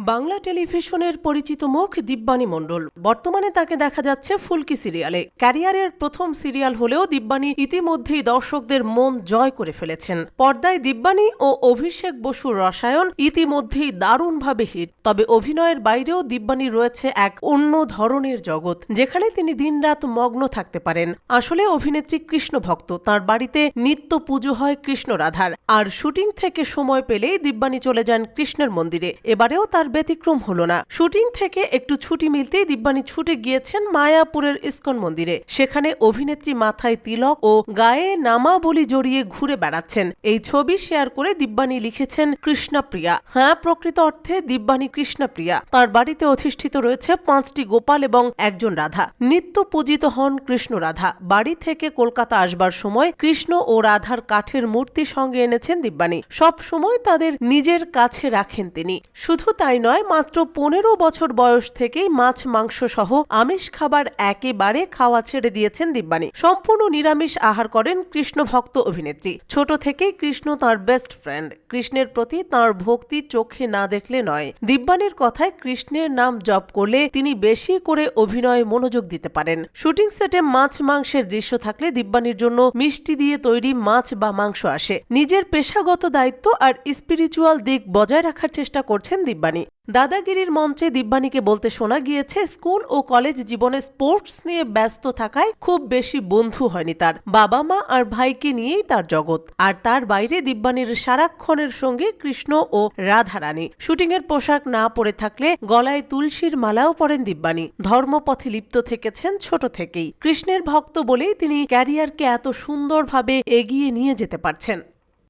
বাংলা টেলিভিশনের পরিচিত মুখ দিব্যানী মণ্ডল। বর্তমানে তাকে দেখা যাচ্ছে ফুলকি সিরিয়ালে। ক্যারিয়ারের প্রথম সিরিয়াল হলেও দিব্যানী ইতিমধ্যেই দর্শকদের মন জয় করে ফেলেছেন। পর্দায় দিব্যানী ও অভিষেক বসুর রসায়ন ইতিমধ্যেই দারুণভাবে হিট। তবে অভিনয়ের বাইরেও দিব্যানী রয়েছে এক অন্য ধরনের জগৎ, যেখানে তিনি দিনরাত মগ্ন থাকতে পারেন। আসলে অভিনেত্রী কৃষ্ণ ভক্ত। তার বাড়িতে নিত্য পুজো হয় কৃষ্ণ রাধার। আর শুটিং থেকে সময় পেলেই দিব্যানী চলে যান কৃষ্ণের মন্দিরে। এবারেও তার ব্যতিক্রম হলো না। শুটিং থেকে একটু ছুটি মিলতেই দিব্যানী ছুটে গিয়েছেন মায়াপুরের ইস্কন মন্দিরে। সেখানে অভিনেত্রী মাথায় তিলক ও গায়ে নামাবলি জড়িয়ে ঘুরে বেড়াচ্ছেন। এই ছবি শেয়ার করে দিব্যানী লিখেছেন কৃষ্ণাপ্রিয়া। হ্যাঁ প্রকৃত অর্থে দিব্যানী কৃষ্ণাপ্রিয়া। তার বাড়িতে অধিষ্ঠিত রয়েছে পাঁচটি গোপাল এবং একজন রাধা। নিত্য পূজিত হন কৃষ্ণ রাধা। বাড়ি থেকে কলকাতা আসবার সময় কৃষ্ণ ও রাধার কাঠের মূর্তি সঙ্গে এনেছেন দিব্যানী। সব সময় তাদের নিজের কাছে রাখেন তিনি। শুধু তাই নয়, মাত্র পনেরো বছর বয়স থেকেই মাছ মাংস সহ আমিষ খাবার একেবারে খাওয়া ছেড়ে দিয়েছেন দিব্যানী। সম্পূর্ণ নিরামিষ আহার করেন কৃষ্ণ ভক্ত অভিনেত্রী। ছোট থেকেই কৃষ্ণ তার বেস্ট ফ্রেন্ড কৃষ্ণের প্রতি তার ভক্তি চোখে না দেখলে নয়। দিব্যানীর কথায় কৃষ্ণের নাম জপ করলে তিনি বেশি করে অভিনয়ে মনোযোগ দিতে পারেন। শুটিং সেটে মাছ, মাংসের দৃশ্য থাকলে দিব্যানীর জন্য মিষ্টি দিয়ে তৈরি মাছ বা মাংস আসে। নিজের পেশাগত দায়িত্ব আর স্পিরিচুয়াল দিক বজায় রাখার চেষ্টা করছেন দিব্যানী দাদাগিরির মঞ্চে দিব্যানীকে বলতে শোনা গিয়েছে, স্কুল ও কলেজ জীবনে স্পোর্টস নিয়ে ব্যস্ত থাকায় খুব বেশি বন্ধু হয়নি তার। বাবা মা আর ভাইকে নিয়েই তার জগৎ। আর তার বাইরে দিব্যানীর সারাক্ষণের সঙ্গে কৃষ্ণ ও রাধারানী। শুটিংয়ের পোশাক না পরে থাকলে গলায় তুলসীর মালাও পরেন দিব্যানী। ধর্মপথে লিপ্ত থেকেছেন ছোট থেকেই। কৃষ্ণের ভক্ত বলেই তিনি ক্যারিয়ারকে এত সুন্দরভাবে এগিয়ে নিয়ে যেতে পারছেন।